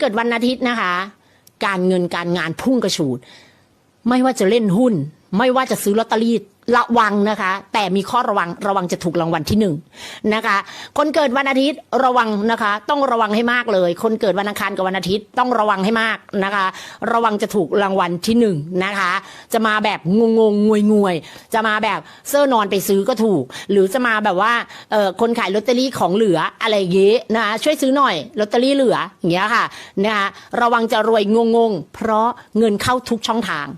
เกิดวันอาทิตย์นะคะ การเงินการงานพุ่งกระฉูด ไม่ว่าจะเล่นหุ้น ไม่ว่าจะซื้อลอตเตอรี่ ระวังนะคะ แต่มีข้อระวังระวังจะถูกรางวัลที่หนึ่งนะคะ คนเกิดวันอาทิตย์ระวังนะคะ ต้องระวังให้มากเลย คนเกิดวันอังคารกับวันอาทิตย์ต้องระวังให้มากนะคะ ระวังจะถูกรางวัลที่หนึ่งนะคะ จะมาแบบงงงงวยงวยจะมาแบบเสื้อนอนไปซื้อก็ถูก หรือจะมาแบบว่าเออคนขายลอตเตอรี่ของเหลืออะไรเงี้ยนะคะช่วยซื้อหน่อยลอตเตอรี่เหลืออย่างเงี้ยค่ะนะคะระวังจะรวยงงงเพราะเงินเข้าทุกช่องทาง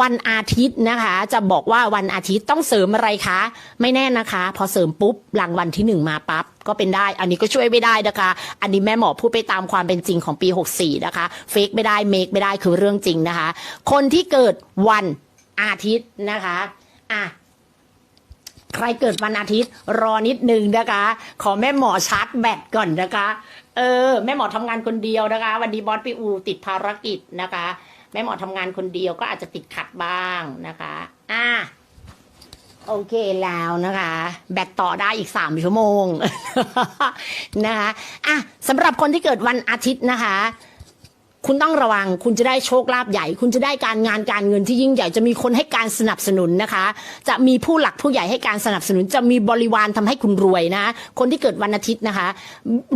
วันอาทิตย์นะคะ จะบอกว่าวันอาทิตย์ต้องเสริมอะไรคะ ไม่แน่นะคะ พอเสริมปุ๊บรางวัลที่หนึ่งมาปั๊บก็เป็นได้ อันนี้ก็ช่วยไม่ได้นะคะ อันนี้แม่หมอพูดไปตามความเป็นจริงของปี 64 นะคะ เฟกไม่ได้เมคไม่ได้คือเรื่องจริงนะคะ คนที่เกิดวันอาทิตย์นะคะอะใครเกิดวันอาทิตย์รอนิดนึงนะคะ ขอแม่หมอชาร์จแบตก่อนนะคะ เออ แม่หมอทำงานคนเดียวนะคะ วันนี้บอสไปอูติดภารกิจนะคะ ม่หมอทำงานคนเดียวก็อาจจะติดขัดบ้างนะคะ อะโอเคแล้วนะคะ แบตต่อได้อีกสามชั่วโมงนะคะอะสำหรับคนที่เกิดวันอาทิตย์นะคะ คุณต้องระวัง คุณจะได้โชคลาภใหญ่ คุณจะได้การงานการเงินที่ยิ่งใหญ่จะมีคนให้การสนับสนุนนะคะ จะมีผู้หลักผู้ใหญ่ให้การสนับสนุน จะมีบริวารทำให้คุณรวยนะ คนที่เกิดวันอาทิตย์นะคะ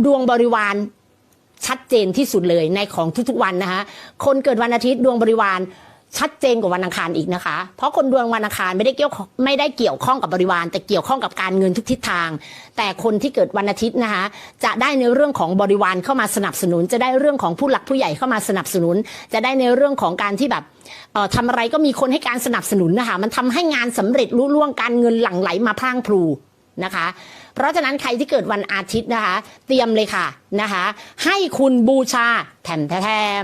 ดวงบริวาร ชัดเจนที่สุดเลยในของทุกๆวันนะคะคนเกิดวันอาทิตย์ดวงบริวารชัดเจนกว่าวันอังคารอีกนะคะ เพราะคนดวงวันอังคารไม่ได้เกี่ยวไม่ได้เกี่ยวข้องกับบริวาร แต่เกี่ยวข้องกับการเงินทุกทิศทาง แต่คนที่เกิดวันอาทิตย์นะคะจะได้ในเรื่องของบริวารเข้ามาสนับสนุน จะได้เรื่องของผู้หลักผู้ใหญ่เข้ามาสนับสนุน จะได้ในเรื่องของการที่แบบเอ่อทำอะไรก็มีคนให้การสนับสนุนนะคะมันทำให้งานสำเร็จรุ่ล่วงการเงินหลั่งไหลมาพรั่งพรู นะคะ เพราะฉะนั้นใครที่เกิดวันอาทิตย์นะคะ เตรียมเลยค่ะนะคะ ให้คุณบูชาแถมแถม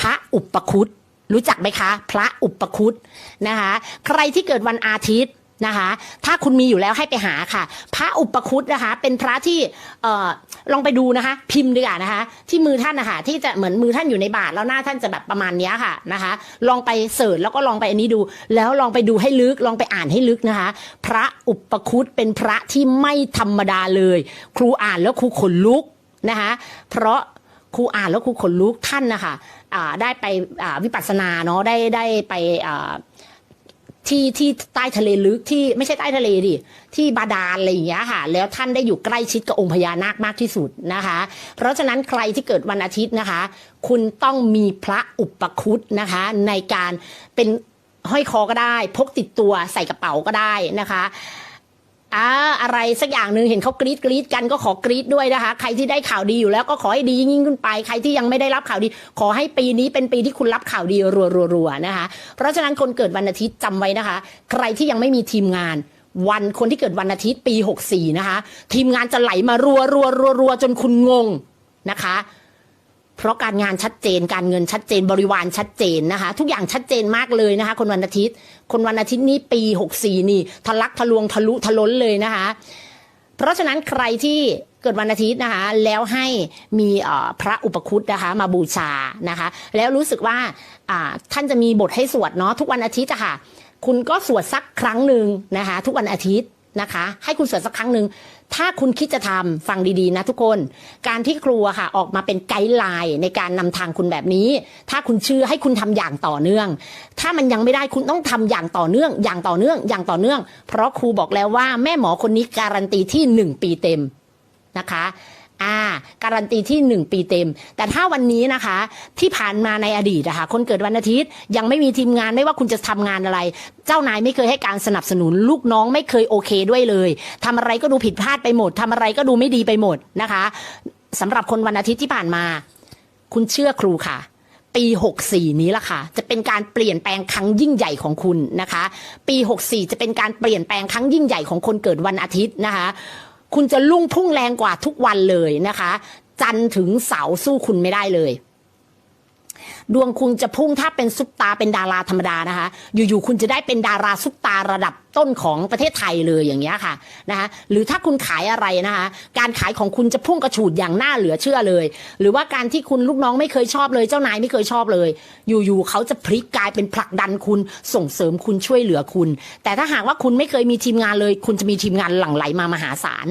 พระอุปคุตรู้จักไหมคะ พระอุปคุตนะคะ ใครที่เกิดวันอาทิตย์ นะคะ ถ้าคุณมีอยู่แล้วให้ไปหาค่ะ พระอุปคุตนะคะ เป็นพระที่เอ่อลองไปดูนะคะ พิมพ์ดีกว่านะคะ ที่มือท่านนะคะที่จะเหมือนมือท่านอยู่ในบาทแล้วหน้าท่านจะแบบประมาณนี้ค่ะนะคะ ลองไปเสิร์ชแล้วก็ลองไปอันนี้ดู แล้วลองไปดูให้ลึกลองไปอ่านให้ลึกนะคะ พระอุปคุตเป็นพระที่ไม่ธรรมดาเลย ครูอ่านแล้วครูขนลุกนะคะ เพราะครูอ่านแล้วครูขนลุกท่านนะคะอ่าได้ไปวิปัสสนาเนาะได้ได้ไปอ ที่ที่ใต้ทะเลลึกที่ไม่ใช่ใต้ทะเลดิที่บาดาลอะไรอย่างเงี้ยค่ะ แล้วท่านได้อยู่ใกล้ชิดกับองค์พญานาคมากที่สุดนะคะ เพราะฉะนั้นใครที่เกิดวันอาทิตย์นะคะ คุณต้องมีพระอุปคุตนะคะ ในการเป็นห้อยคอก็ได้ พกติดตัวใส่กระเป๋าก็ได้นะคะ อ่าอะไรสักอย่างหนึ่งเห็นเขากรีดกรีดกันก็ขอกรีดด้วยนะคะ ใครที่ได้ข่าวดีอยู่แล้วก็ขอให้ดียิ่งขึ้นไป ใครที่ยังไม่ได้รับข่าวดี ขอให้ปีนี้เป็นปีที่คุณรับข่าวดีรัวๆนะคะ เพราะฉะนั้นคนเกิดวันอาทิตย์จำไว้นะคะ ใครที่ยังไม่มีทีมงานวันคนที่เกิดวันอาทิตย์ปี 64 นะคะ ทีมงานจะไหลมารัวรัวรัวรัวๆๆๆจนคุณงงนะคะ เพราะการงานชัดเจนการเงินชัดเจนบริวารชัดเจนนะคะ ทุกอย่างชัดเจนมากเลยนะคะ คนวันอาทิตย์ คนวันอาทิตย์นี้ปี 64 นี่ทะลักทะลวงทะลุทะล้นเลยนะคะ เพราะฉะนั้นใครที่เกิดวันอาทิตย์นะคะ แล้วให้มีพระอุปคุตนะคะ มาบูชานะคะ แล้วรู้สึกว่าอ่าท่านจะมีบทให้สวดเนาะทุกวันอาทิตย์อะค่ะ คุณก็สวดสักครั้งหนึ่งนะคะ ทุกวันอาทิตย์ นะคะ ให้คุณสวดสักครั้งหนึ่งถ้าคุณคิดจะทำฟังดีๆนะทุกคน การที่ครูค่ะออกมาเป็นไกด์ไลน์ในการนำทางคุณแบบนี้ ถ้าคุณเชื่อให้คุณทำอย่างต่อเนื่อง ถ้ามันยังไม่ได้คุณต้องทำอย่างต่อเนื่อง อย่างต่อเนื่อง อย่างต่อเนื่อง เพราะครูบอกแล้วว่าแม่หมอคนนี้การันตีที่หนึ่งปีเต็มนะคะ อ่าการันตีที่หนึ่งปีเต็ม แต่ถ้าวันนี้นะคะ ที่ผ่านมาในอดีตนะคะคนเกิดวันอาทิตย์ยังไม่มีทีมงานไม่ว่าคุณจะทำงานอะไร เจ้านายไม่เคยให้การสนับสนุน ลูกน้องไม่เคยโอเคด้วยเลยทำอะไรก็ดูผิดพลาดไปหมดทำอะไรก็ดูไม่ดีไปหมดนะคะสำหรับคนวันอาทิตย์ที่ผ่านมา คุณเชื่อครูค่ะ ปี 64 นี้ละค่ะ จะเป็นการเปลี่ยนแปลงครั้งยิ่งใหญ่ของคุณนะคะ ปี 64 จะเป็นการเปลี่ยนแปลงครั้งยิ่งใหญ่ของคนเกิดวันอาทิตย์นะคะ คุณจะลุ่งพุ่งแรงกว่าทุกวันเลยนะคะ จันถึงเสาสู้คุณไม่ได้เลย ดวงคุณจะพุ่งถ้าเป็นซุปตาเป็นดาราธรรมดานะคะ อยู่ๆคุณจะได้เป็นดาราซุปตาระดับต้นของประเทศไทยเลยอย่างเงี้ยค่ะนะคะหรือถ้าคุณขายอะไรนะคะ การขายของคุณจะพุ่งกระฉูดอย่างน่าเหลือเชื่อเลย หรือว่าการที่คุณลูกน้องไม่เคยชอบเลย เจ้านายไม่เคยชอบเลย อยู่ๆเขาจะพลิกกลายเป็นผลักดันคุณส่งเสริมคุณช่วยเหลือคุณ แต่ถ้าหากว่าคุณไม่เคยมีทีมงานเลย คุณจะมีทีมงานหลั่งไหลมามหาศาล